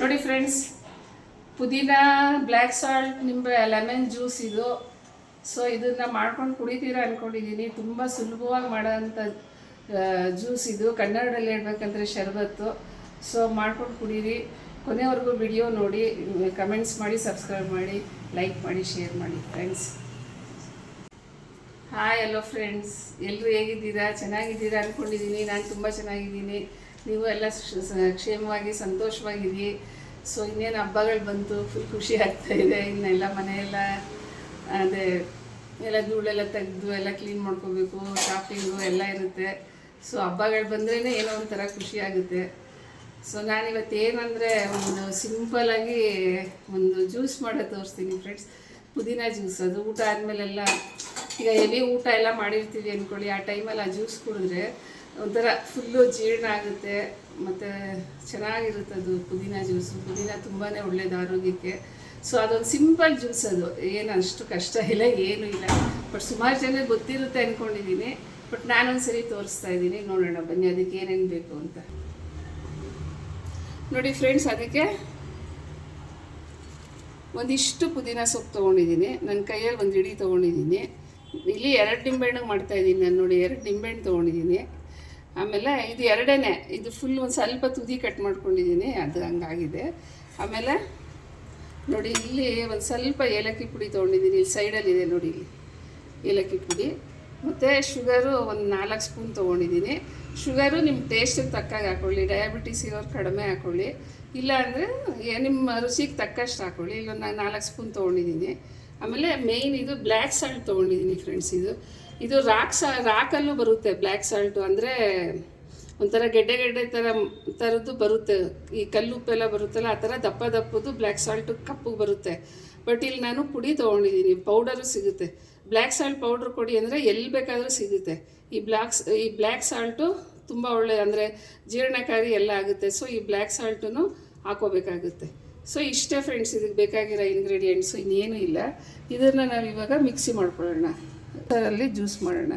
ನೋಡಿ ಫ್ರೆಂಡ್ಸ್ ಪುದೀನ black salt ನಿಂಬೆ ಲೆಮನ್ ಜ್ಯೂಸ್ ಇದು. ಸೊ ಇದನ್ನು ಮಾಡ್ಕೊಂಡು ಕುಡಿತೀರಾ ಅಂದ್ಕೊಂಡಿದ್ದೀನಿ ತುಂಬ ಸುಲಭವಾಗಿ ಮಾಡೋಂಥ ಜ್ಯೂಸ್ ಇದು. ಕನ್ನಡದಲ್ಲಿ ಹೇಳ್ಬೇಕಂದ್ರೆ ಶರಬತ್ತು. ಸೊ ಮಾಡ್ಕೊಂಡು ಕುಡೀರಿ. ಕೊನೆವರೆಗೂ ವಿಡಿಯೋ ನೋಡಿ ಕಮೆಂಟ್ಸ್ ಮಾಡಿ ಸಬ್ಸ್ಕ್ರೈಬ್ ಮಾಡಿ ಲೈಕ್ ಮಾಡಿ ಶೇರ್ ಮಾಡಿ ಫ್ರೆಂಡ್ಸ್ ಹಾಯ್ ಹಲೋ ಫ್ರೆಂಡ್ಸ್ ಎಲ್ಲರೂ ಹೇಗಿದ್ದೀರಾ? ಚೆನ್ನಾಗಿದ್ದೀರಾ ಅಂದ್ಕೊಂಡಿದ್ದೀನಿ ನಾನು ತುಂಬ ಚೆನ್ನಾಗಿದ್ದೀನಿ. ನೀವು ಎಲ್ಲ ಕ್ಷೇಮವಾಗಿ ಸಂತೋಷವಾಗಿರಿ. ಸೊ ಇನ್ನೇನು ಹಬ್ಬಗಳು ಬಂತು ಫುಲ್ ಖುಷಿ ಆಗ್ತಾ ಇದೆ. ಇನ್ನೆಲ್ಲ ಮನೆಯೆಲ್ಲ, ಅದೇ, ಎಲ್ಲ ಧೂಳೆಲ್ಲ ತೆಗೆದು, ಎಲ್ಲ ಕ್ಲೀನ್ ಮಾಡ್ಕೋಬೇಕು ಶಾಪಿಂಗು ಎಲ್ಲ ಇರುತ್ತೆ. ಸೊ ಹಬ್ಬಗಳು ಬಂದ್ರೇ ಏನೋ ಒಂಥರ ಖುಷಿ ಆಗುತ್ತೆ. ಸೊ ನಾನಿವತ್ತು ಏನಂದರೆ, ಒಂದು ಸಿಂಪಲಾಗಿ ಒಂದು ಜ್ಯೂಸ್ ಮಾಡೋದು ತೋರಿಸ್ತೀನಿ ಫ್ರೆಂಡ್ಸ್ ಪುದೀನ ಜ್ಯೂಸ್ ಅದು ಊಟ ಆದಮೇಲೆಲ್ಲ, ಈಗ ಎಲ್ಲಿ ಊಟ ಎಲ್ಲ ಮಾಡಿರ್ತೀವಿ ಅಂದ್ಕೊಳ್ಳಿ ಆ ಟೈಮಲ್ಲಿ ಆ ಜ್ಯೂಸ್ ಕುಡಿದ್ರೆ ಒಂಥರ ಫುಲ್ಲು ಜೀರ್ಣ ಆಗುತ್ತೆ, ಮತ್ತು ಚೆನ್ನಾಗಿರುತ್ತೆ ಅದು ಪುದೀನ ಜ್ಯೂಸು ಪುದೀನ ತುಂಬಾ ಒಳ್ಳೇದು ಆರೋಗ್ಯಕ್ಕೆ. ಸೊ ಅದೊಂದು ಸಿಂಪಲ್ ಜ್ಯೂಸ್ ಅದು. ಏನು ಅಷ್ಟು ಕಷ್ಟ ಇಲ್ಲ, ಏನೂ ಇಲ್ಲ. ಬಟ್ ಸುಮಾರು ಜನ ಗೊತ್ತಿರುತ್ತೆ ಅಂದ್ಕೊಂಡಿದ್ದೀನಿ ಬಟ್ ನಾನೊಂದು ಸರಿ ತೋರಿಸ್ತಾ ಇದ್ದೀನಿ. ನೋಡೋಣ, ಬನ್ನಿ ಅದಕ್ಕೆ ಏನೇನು ಬೇಕು ಅಂತ. ನೋಡಿ ಫ್ರೆಂಡ್ಸ್ ಅದಕ್ಕೆ ಒಂದಿಷ್ಟು ಪುದೀನ ಸೊಪ್ಪು ತೊಗೊಂಡಿದ್ದೀನಿ. ನನ್ನ ಕೈಯಲ್ಲಿ ಒಂದು ಇಡೀ ತೊಗೊಂಡಿದ್ದೀನಿ. ಇಲ್ಲಿ ಎರಡು ನಿಂಬೆಹಣ್ಣಿಗೆ ಮಾಡ್ತಾಯಿದ್ದೀನಿ ನಾನು ನೋಡಿ, ಎರಡು ನಿಂಬೆಹಣ್ಣು ತೊಗೊಂಡಿದ್ದೀನಿ. ಆಮೇಲೆ ಇದು ಎರಡೇನೆ, ಇದು ಫುಲ್ ಒಂದು ಸ್ವಲ್ಪ ತುದಿ ಕಟ್ ಮಾಡ್ಕೊಂಡಿದ್ದೀನಿ ಅದು ಹಂಗಾಗಿದೆ. ಆಮೇಲೆ ನೋಡಿ ಇಲ್ಲಿ ಒಂದು ಸ್ವಲ್ಪ ಏಲಕ್ಕಿ ಪುಡಿ ತೊಗೊಂಡಿದ್ದೀನಿ ಇಲ್ಲಿ ಸೈಡಲ್ಲಿದೆ ನೋಡಿ ಇಲ್ಲಿ ಏಲಕ್ಕಿ ಪುಡಿ. ಮತ್ತು ಶುಗರು ಒಂದು ನಾಲ್ಕು ಸ್ಪೂನ್ ತೊಗೊಂಡಿದ್ದೀನಿ ಶುಗರು ನಿಮ್ಮ ಟೇಸ್ಟಿಗೆ ತಕ್ಕಾಗಿ ಹಾಕ್ಕೊಳ್ಳಿ ಡಯಾಬಿಟಿಸ್ ಇರೋರು ಕಡಿಮೆ ಹಾಕ್ಕೊಳ್ಳಿ ಇಲ್ಲ ಅಂದರೆ ನಿಮ್ಮ ರುಚಿಗೆ ತಕ್ಕಷ್ಟು ಹಾಕ್ಕೊಳ್ಳಿ ಇಲ್ಲೊಂದು ನಾನು ನಾಲ್ಕು ಸ್ಪೂನ್ ತೊಗೊಂಡಿದ್ದೀನಿ ಆಮೇಲೆ ಮೇಯ್ನ್ ಇದು ಬ್ಲ್ಯಾಕ್ ಸಾಲ್ಟ್ ತೊಗೊಂಡಿದ್ದೀನಿ ಫ್ರೆಂಡ್ಸ್ ಇದು. ಇದು ರಾಕ್ ಸಾ, ರಾಕಲ್ಲೂ ಬರುತ್ತೆ, ಬ್ಲ್ಯಾಕ್ ಸಾಲ್ಟು ಅಂದರೆ ಒಂಥರ ಗೆಡ್ಡೆ ಗೆಡ್ಡೆ ಥರ ಥರದ್ದು ಬರುತ್ತೆ. ಈ ಕಲ್ಲುಪ್ಪೆಲ್ಲ ಬರುತ್ತಲ್ಲ, ಆ ಥರ ದಪ್ಪ ದಪ್ಪದು ಬ್ಲ್ಯಾಕ್ ಸಾಲ್ಟು ಕಪ್ಪಗೆ ಬರುತ್ತೆ. ಬಟ್ ಇಲ್ಲಿ ನಾನು ಪುಡಿ ತೊಗೊಂಡಿದ್ದೀನಿ, ಪೌಡರು ಸಿಗುತ್ತೆ. ಬ್ಲ್ಯಾಕ್ ಸಾಲ್ಟ್ ಪೌಡ್ರ್ ಕೊಡಿ ಅಂದರೆ ಎಲ್ಲಿ ಬೇಕಾದರೂ ಸಿಗುತ್ತೆ. ಈ ಬ್ಲ್ಯಾಕ್ಸ್ ಈ ಬ್ಲ್ಯಾಕ್ ಸಾಲ್ಟು ತುಂಬ ಒಳ್ಳೆ, ಅಂದರೆ ಜೀರ್ಣಕಾರಿ ಎಲ್ಲ ಆಗುತ್ತೆ. ಸೊ, ಈ ಬ್ಲ್ಯಾಕ್ ಸಾಲ್ಟನ್ನು ಹಾಕೋಬೇಕಾಗುತ್ತೆ. ಸೊ, ಇಷ್ಟೇ ಫ್ರೆಂಡ್ಸ್ ಇದಕ್ಕೆ ಬೇಕಾಗಿರೋ ಇಂಗ್ರೀಡಿಯೆಂಟ್ಸು ಇನ್ನೇನು ಇಲ್ಲ. ಇದನ್ನು ನಾವು ಇವಾಗ ಮಿಕ್ಸಿ ಮಾಡ್ಕೊಳ್ಳೋಣ. ಅದರಲ್ಲಿ ಜ್ಯೂಸ್ ಮಾಡೋಣ.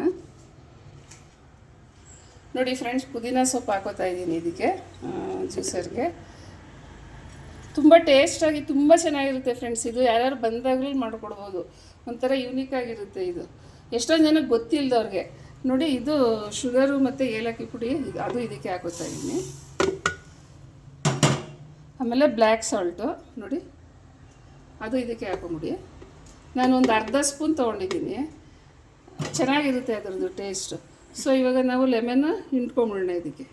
ನೋಡಿ ಫ್ರೆಂಡ್ಸ್, ಪುದೀನ ಸೊಪ್ಪು ಹಾಕೋತಾ ಇದ್ದೀನಿ ಇದಕ್ಕೆ ಜ್ಯೂಸರ್ಗೆ. ತುಂಬ ಟೇಸ್ಟಾಗಿ ತುಂಬ ಚೆನ್ನಾಗಿರುತ್ತೆ ಫ್ರೆಂಡ್ಸ್, ಇದು ಯಾರ್ಯಾರು ಬಂದಾಗಲೂ ಮಾಡಿಕೊಡ್ಬೋದು. ಒಂಥರ ಯೂನಿಕ್ ಆಗಿರುತ್ತೆ ಇದು. ಎಷ್ಟೊಂದು ಜನಕ್ಕೆ ಗೊತ್ತಿಲ್ಲದವ್ರಿಗೆ ನೋಡಿ, ಇದು ಶುಗರು ಮತ್ತು ಏಲಕ್ಕಿ ಪುಡಿ ಅದು ಇದಕ್ಕೆ ಹಾಕೋತಾ ಇದ್ದೀನಿ. ಆಮೇಲೆ ಬ್ಲ್ಯಾಕ್ ಸಾಲ್ಟು ನೋಡಿ. ಅದು ಇದಕ್ಕೆ ಹಾಕೊಂಬಿಡಿ. ನಾನು ಒಂದು ಅರ್ಧ ಸ್ಪೂನ್ ತೊಗೊಂಡಿದ್ದೀನಿ. ಚೆನ್ನಾಗಿರುತ್ತೆ ಅದರದ್ದು ಟೇಸ್ಟು ಸೊ ಇವಾಗ ನಾವು ಲೆಮನ್ ಹಿಂಡ್ಕೊಂಬಿಡೋಣ ಇದಕ್ಕೆ.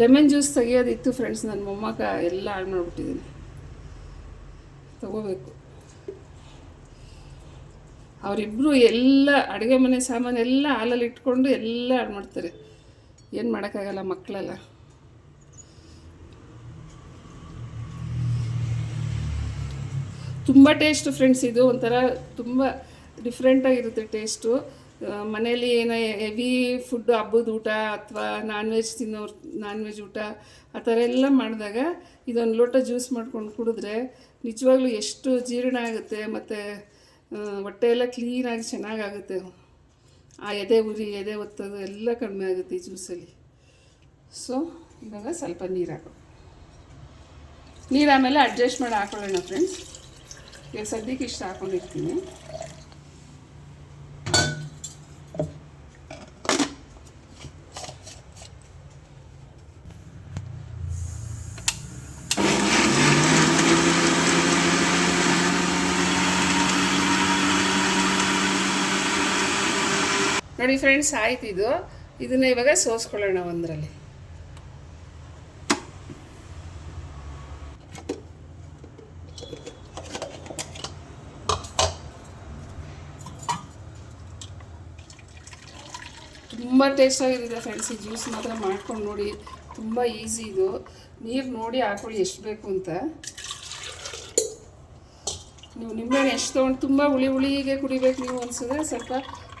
ಲೆಮನ್ ಜ್ಯೂಸ್ ತೆಗಿಯೋದಿತ್ತು ಫ್ರೆಂಡ್ಸ್ ನನ್ನ ಮೊಮ್ಮಗ ಎಲ್ಲ ಹಾಳು ಮಾಡಿಬಿಟ್ಟಿದ್ದೀನಿ. ತಗೋಬೇಕು. ಅವರಿಬ್ಬರು ಎಲ್ಲ ಅಡುಗೆ ಮನೆ ಸಾಮಾನು ಎಲ್ಲ ಹಾಲಲ್ಲಿ ಇಟ್ಕೊಂಡು ಎಲ್ಲ ಹಾಳು ಮಾಡ್ತಾರೆ. ಏನು ಮಾಡೋಕ್ಕಾಗಲ್ಲ ಮಕ್ಕಳೆಲ್ಲ ತುಂಬ ಟೇಸ್ಟ್ ಫ್ರೆಂಡ್ಸ್ ಇದು, ಒಂಥರ ತುಂಬ ಡಿಫ್ರೆಂಟಾಗಿರುತ್ತೆ ಟೇಸ್ಟು ಮನೇಲಿ ಏನೋ ಹೆವಿ ಫುಡ್ ಹಬ್ಬದ ಊಟ ಅಥವಾ ನಾನ್ ವೆಜ್ ತಿನ್ನೋರು ನಾನ್ ವೆಜ್ ಊಟ, ಆ ಥರ ಎಲ್ಲ ಮಾಡಿದಾಗ ಇದೊಂದು ಲೋಟ ಜ್ಯೂಸ್ ಮಾಡ್ಕೊಂಡು ಕುಡಿದ್ರೆ ನಿಜವಾಗ್ಲೂ ಎಷ್ಟು ಜೀರ್ಣ ಆಗುತ್ತೆ ಮತ್ತು ಹೊಟ್ಟೆ ಎಲ್ಲ ಕ್ಲೀನಾಗಿ ಚೆನ್ನಾಗಾಗುತ್ತೆ. ಆ ಎದೆ ಉರಿ, ಎದೆ ಒತ್ತೋದು ಎಲ್ಲ ಕಡಿಮೆ ಆಗುತ್ತೆ ಈ ಜ್ಯೂಸಲ್ಲಿ ಸೊ ಇವಾಗ ಸ್ವಲ್ಪ ನೀರು ಹಾಕೋ. ನೀರು ಆಮೇಲೆ ಅಡ್ಜಸ್ಟ್ ಮಾಡಿ ಹಾಕೊಳ್ಳೋಣ ಫ್ರೆಂಡ್ಸ್ ಈಗ ಸದ್ಯಕ್ಕೆ ಇಷ್ಟು ಹಾಕೊಂಡಿರ್ತೀನಿ ನೋಡಿ ಫ್ರೆಂಡ್ಸ್ ಆಯ್ತು ಇದು. ಇದನ್ನ ಇವಾಗ ಸೋಸ್ಕೊಳ್ಳೋಣ ಒಂದರಲ್ಲಿ. ತುಂಬ ಟೇಸ್ಟಾಗಿರುತ್ತೆ ಫ್ರೆಂಡ್ಸ್ ಈ ಜ್ಯೂಸ್ ಮಾತ್ರ ಮಾಡ್ಕೊಂಡು ನೋಡಿ, ತುಂಬ ಈಸಿ ಇದು. ನೀರು ನೋಡಿ ಹಾಕೊಳ್ಳಿ, ಎಷ್ಟು ಬೇಕು ಅಂತ. ನೀವು ನಿಂಬೆಹಣ್ಣು ಎಷ್ಟು ತೊಗೊಂಡು ತುಂಬ ಹುಳಿ ಹುಳಿಗೆ ಕುಡಿಬೇಕು ನೀವು ಅನಿಸಿದ್ರೆ ಸ್ವಲ್ಪ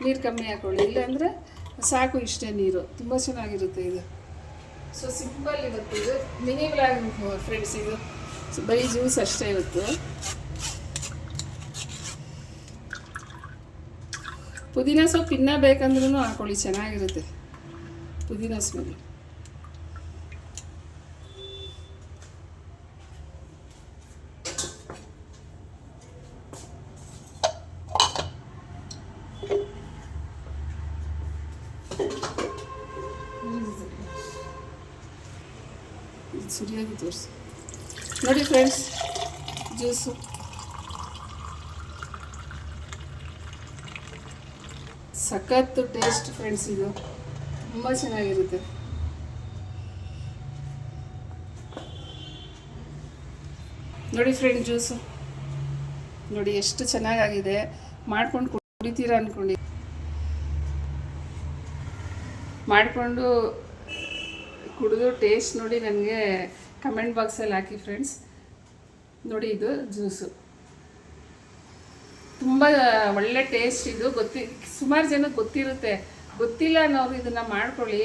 ನೀರು ಕಮ್ಮಿ ಹಾಕೊಳ್ಳಿ. ಇಲ್ಲಾಂದರೆ ಸಾಕು ಇಷ್ಟೇ ನೀರು. ತುಂಬ ಚೆನ್ನಾಗಿರುತ್ತೆ ಇದು. ಸೊ ಸಿಂಪಲ್ ಇರುತ್ತೆ ಇದು. ಮಿನಿ ಬ್ಲಾಗ್ ಫ್ರೆಂಡ್ಸ್ ಇದು. ಬರೀ ಜ್ಯೂಸ್ ಅಷ್ಟೇ ಇವತ್ತು. ಪುದೀನ ಸೊಪ್ಪು ಇನ್ನೂ ಬೇಕಂದ್ರೂ ಹಾಕೊಳ್ಳಿ ಚೆನ್ನಾಗಿರುತ್ತೆ. ಪುದೀನ ಸ್ಮೆಲ್. ಸರಿಯಾಗಿ ತೋರಿಸಿ. ನೋಡಿ ಫ್ರೆಂಡ್ಸ್ ಜ್ಯೂಸು ಸಖತ್ತು ಟೇಸ್ಟ್ ಫ್ರೆಂಡ್ಸ್ ಇದು. ತುಂಬ ಚೆನ್ನಾಗಿರುತ್ತೆ. ನೋಡಿ ಫ್ರೆಂಡ್ ಜ್ಯೂಸು ನೋಡಿ ಎಷ್ಟು ಚೆನ್ನಾಗಾಗಿದೆ. ಮಾಡ್ಕೊಂಡು ಕುಡಿತೀರ ಅಂದ್ಕೊಂಡು ಮಾಡಿಕೊಂಡು ಕುಡಿದು ಟೇಸ್ಟ್ ನೋಡಿ ನನಗೆ ಕಮೆಂಟ್ ಬಾಕ್ಸಲ್ಲಿ ಹಾಕಿ ಫ್ರೆಂಡ್ಸ್ ನೋಡಿ ಇದು ಜ್ಯೂಸು ತುಂಬ ಒಳ್ಳೆ ಟೇಸ್ಟ್ ಇದು. ಗೊತ್ತಿ, ಸುಮಾರು ಜನಕ್ಕೆ ಗೊತ್ತಿರುತ್ತೆ. ಗೊತ್ತಿಲ್ಲ ಅನ್ನೋರು ಇದನ್ನು ಮಾಡ್ಕೊಳ್ಳಿ.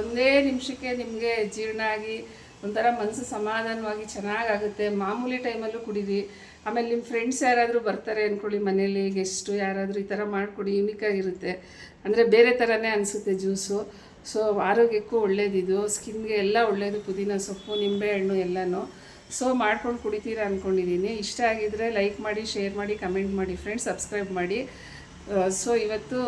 ಒಂದೇ ನಿಮಿಷಕ್ಕೆ ನಿಮಗೆ ಜೀರ್ಣ ಆಗಿ ಒಂಥರ ಮನಸ್ಸು ಸಮಾಧಾನವಾಗಿ ಚೆನ್ನಾಗಾಗುತ್ತೆ. ಮಾಮೂಲಿ ಟೈಮಲ್ಲೂ ಕುಡೀರಿ. ಆಮೇಲೆ ನಿಮ್ಮ ಫ್ರೆಂಡ್ಸ್ ಯಾರಾದರೂ ಬರ್ತಾರೆ ಅಂದ್ಕೊಳ್ಳಿ ಮನೇಲಿ ಗೆಸ್ಟು ಯಾರಾದರೂ ಈ ಥರ ಮಾಡಿಕೊಡಿ ಯೂನಿಕಾಗಿರುತ್ತೆ ಅಂದರೆ ಬೇರೆ ಥರನೇ ಅನಿಸುತ್ತೆ ಜ್ಯೂಸು ಸೊ ಆರೋಗ್ಯಕ್ಕೂ ಒಳ್ಳೇದಿದು. ಸ್ಕಿನ್ಗೆ ಎಲ್ಲ ಒಳ್ಳೆಯದು ಪುದೀನ ಸೊಪ್ಪು ನಿಂಬೆಹಣ್ಣು ಎಲ್ಲನೂ. ಸೊ ಮಾಡ್ಕೊಂಡು ಕುಡಿತೀರಾ ಅಂದ್ಕೊಂಡಿದ್ದೀನಿ ಇಷ್ಟ ಆಗಿದ್ರೆ ಲೈಕ್ ಮಾಡಿ ಶೇರ್ ಮಾಡಿ ಕಮೆಂಟ್ ಮಾಡಿ ಫ್ರೆಂಡ್ಸ್ ಸಬ್ಸ್ಕ್ರೈಬ್ ಮಾಡಿ. ಸೊ ಇವತ್ತು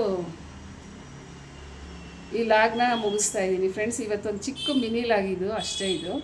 ಈ ಲಾಗ್ನ ಮುಗಿಸ್ತಾ ಇದ್ದೀನಿ ಫ್ರೆಂಡ್ಸ್ ಇವತ್ತೊಂದು ಚಿಕ್ಕ ಮಿನಿ ಲಾಗ್ ಇದು, ಅಷ್ಟೇ ಇದು.